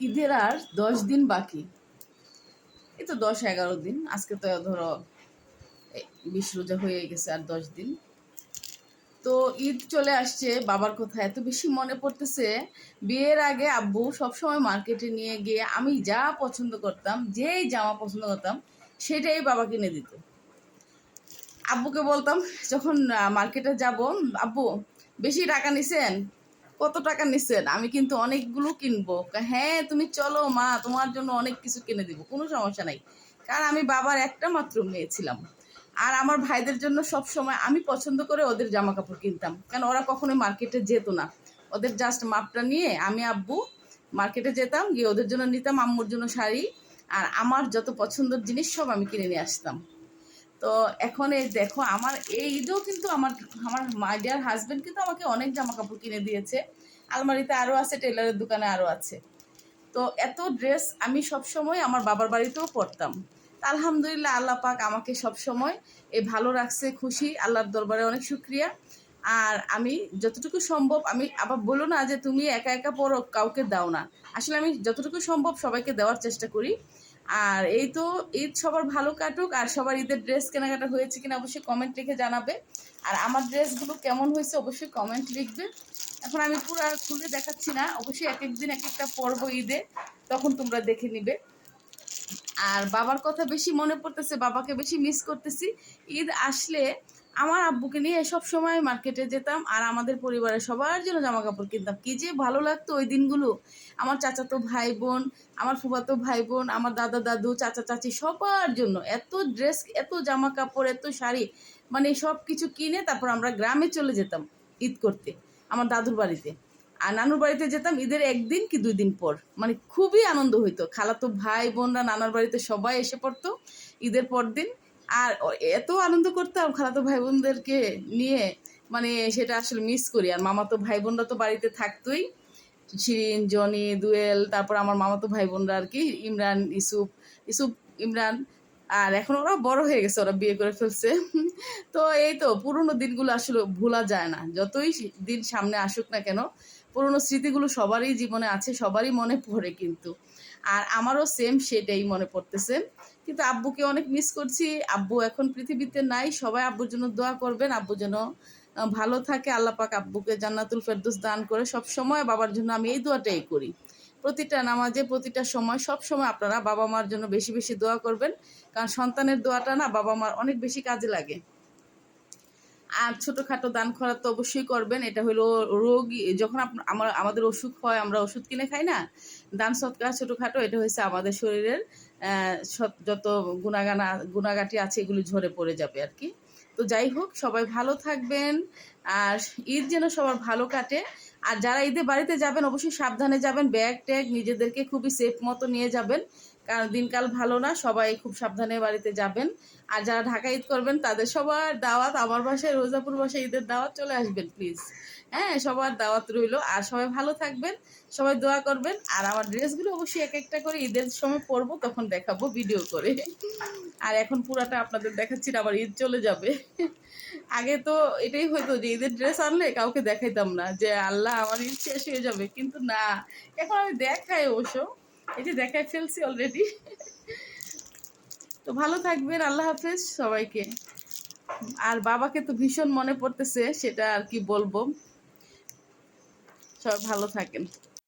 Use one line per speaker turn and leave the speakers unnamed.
ঈদের আর দশ দিন বাকি। এই তো দশ এগারো দিন। আজকে তো ধরো বিশ রোজা হয়ে গেছে আর দশ দিন। তো ঈদ চলে আসছে, বাবার কথা এত বেশি মনে পড়তেছে। বিয়ের আগে আব্বু সবসময় মার্কেটে নিয়ে গিয়ে আমি যা পছন্দ করতাম, যেই জামা পছন্দ করতাম, সেটাই বাবা কিনে দিত। আব্বুকে বলতাম, যখন মার্কেটে যাব, আব্বু বেশি টাকা নিছেন? কত টাকা নিছেন? আমি কিন্তু অনেকগুলো কিনবো। হ্যাঁ তুমি চলো মা, তোমার জন্য অনেক কিছু কিনে দিব, কোনো সমস্যা নাই। কারণ আমি বাবার একটা মাত্র মেয়ে ছিলাম। আর আমার ভাইদের জন্য সব সময় আমি পছন্দ করে ওদের জামা কাপড় কিনতাম। কারণ ওরা কখনোই মার্কেটে যেত না। ওদের জাস্ট মাপটা নিয়ে আমি আব্বু মার্কেটে যেতাম, গিয়ে ওদের জন্য নিতাম, আম্মুর জন্য শাড়ি। আর আমার যত পছন্দের জিনিস সব আমি কিনে নিয়ে আসতাম। তো এখন এই দেখো, আমার এই ঈদেও কিন্তু আমার আমার মাই ডিয়ার হাজবেন্ড কিন্তু আমাকে অনেক জামা কাপড় কিনে দিয়েছে। আলমারিতে আরও আছে টেলারের দোকানে আরও আছে। তো এত ড্রেস আমি সব সময় আমার বাবার বাড়িতেও পরতাম। আলহামদুলিল্লাহ আল্লাহ পাক আমাকে সব সময় এই ভালো রাখছে, খুশি, আল্লাহর দরবারে অনেক শুক্রিয়া। আর আমি যতটুকু সম্ভব, আমি আবার বলো না যে তুমি একা একা পড়ো কাউকে দাও না। আসলে আমি যতটুকু সম্ভব সবাইকে দেওয়ার চেষ্টা করি। আর এই তো ঈদ সবার ভালো কাটুক, আর সবার ঈদের ড্রেস কেনাকাটা হয়েছে কিনা অবশ্যই কমেন্ট লিখে জানাবে। আর আমার ড্রেসগুলো কেমন হয়েছে অবশ্যই কমেন্ট লিখবে। এখন আমি পুরো খুলে দেখাচ্ছি না, অবশ্যই এক একদিন এক একটা পর্ব ঈদে, তখন তোমরা দেখে নিবে। আর বাবার কথা বেশি মনে পড়তেছে, বাবাকে বেশি মিস করতেছি। ঈদ আসলে আমার আব্বুকে নিয়ে সব সময় মার্কেটে যেতাম আর আমাদের পরিবারের সবার জন্য জামা কাপড় কিনতাম। কি যে ভালো লাগতো ওই দিনগুলো। আমার চাচাতো ভাই বোন আমার ফুফাতো ভাই বোন আমার দাদা, দাদু, চাচা, চাচি সবার জন্য। এত ড্রেস এত জামা কাপড় এত শাড়ি মানে সব কিছু কিনে তারপর আমরা গ্রামে চলে যেতাম ঈদ করতে, আমার দাদুর বাড়িতে। আর নানুর বাড়িতে যেতাম ঈদের একদিন কি দুই দিন পর। মানে খুবই আনন্দ হইতো। খালাতো ভাই বোনরা নানার বাড়িতে সবাই এসে পড়তো ঈদের পর দিন আর এত আনন্দ করতাম খালাতো ভাই বোনদেরকে নিয়ে মানে সেটা আসলে মিস করি। আর মামাতো ভাই বোনরা তো বাড়িতে থাকতোই। শিরিন, জনি, দুয়েল, তারপর আমার মামাতো ভাই বোনরা আর কি, ইমরান, ইসুফ ইসুফ, ইমরান। আর এখন ওরা বড় হয়ে গেছে, ওরা বিয়ে করে ফেলছে। তো এই তো পুরোনো দিনগুলো আসলে ভোলা যায় না। যতই দিন সামনে আসুক না কেন পুরোনো স্মৃতিগুলো সবারই জীবনে আছে, সবারই মনে পড়ে কিন্তু। আর আমারও সেম সেটাই মনে পড়তেছে। কিন্তু আব্বুকে অনেক মিস করছি। আব্বু এখন পৃথিবীতে নাই। সবাই আব্বুর জন্য দোয়া করবেন। আব্বু যেন ভালো থাকে। আল্লাহ পাক আব্বুকে জান্নাতুল ফেরদুস দান করে সব সময় বাবার জন্য আমি এই দোয়াটাই করি। প্রতিটা নামাজে, প্রতিটা সময় সব সময় আপনারা বাবা মার জন্য বেশি বেশি দোয়া করবেন। কারণ সন্তানের দোয়াটা না বাবা মার অনেক বেশি কাজে লাগে। আর ছোটোখাটো দান খরা তো অবশ্যই করবেন। এটা হলো রোগী, যখন আমার আমাদের অসুখ হয়, আমরা ওষুধ কিনে খাই না, দান সৎকার ছোটোখাটো, এটা হয়েছে আমাদের শরীরের যত গুণাগানা, গুণাগাটি আছে এগুলি ঝরে পড়ে যাবে আর কি। তো যাই হোক, সবাই ভালো থাকবেন আর ঈদ যেন সবার ভালো কাটে। আর যারা ঈদে বাড়িতে যাবেন, অবশ্যই সাবধানে যাবেন, ব্যাগ ট্যাগ নিজেদেরকে খুবই সেফ মতো নিয়ে যাবেন। কারণ দিনকাল ভালো না, সবাই খুব সাবধানে বাড়িতে যাবেন। আর যারা ঢাকা ঈদ করবেন, তাদের সবার দাওয়াত, আমার বাসায়, রোজাপুর বাসায় ঈদের দাওয়াত চলে আসবেন প্লিজ হ্যাঁ সবার দাওয়াত রইল। আর সবাই ভালো থাকবেন। সবাই দোয়া করবেন। আর আমার ড্রেসগুলো অবশ্যই এক একটা করে ঈদের সময় পরবো, তখন দেখাবো ভিডিও করে। আর এখন পুরাটা আপনাদের দেখাচ্ছি আবার ঈদ চলে যাবে। আগে তো এটাই হয়তো যে ঈদের ড্রেস আনলে কাউকে দেখাইতাম না, যে আল্লাহ আমার ঈদ শেষ হয়ে যাবে। কিন্তু না, এখন আমি দেখাই অবশ্য। এই যে দেখাই ফেলছি অলরেডি তো ভালো থাকবেন, আল্লাহ হাফেজ সবাইকে। আর বাবাকে তো ভীষণ মনে পড়তেছে, সেটা আর কি বলব। সবাই ভালো থাকেন।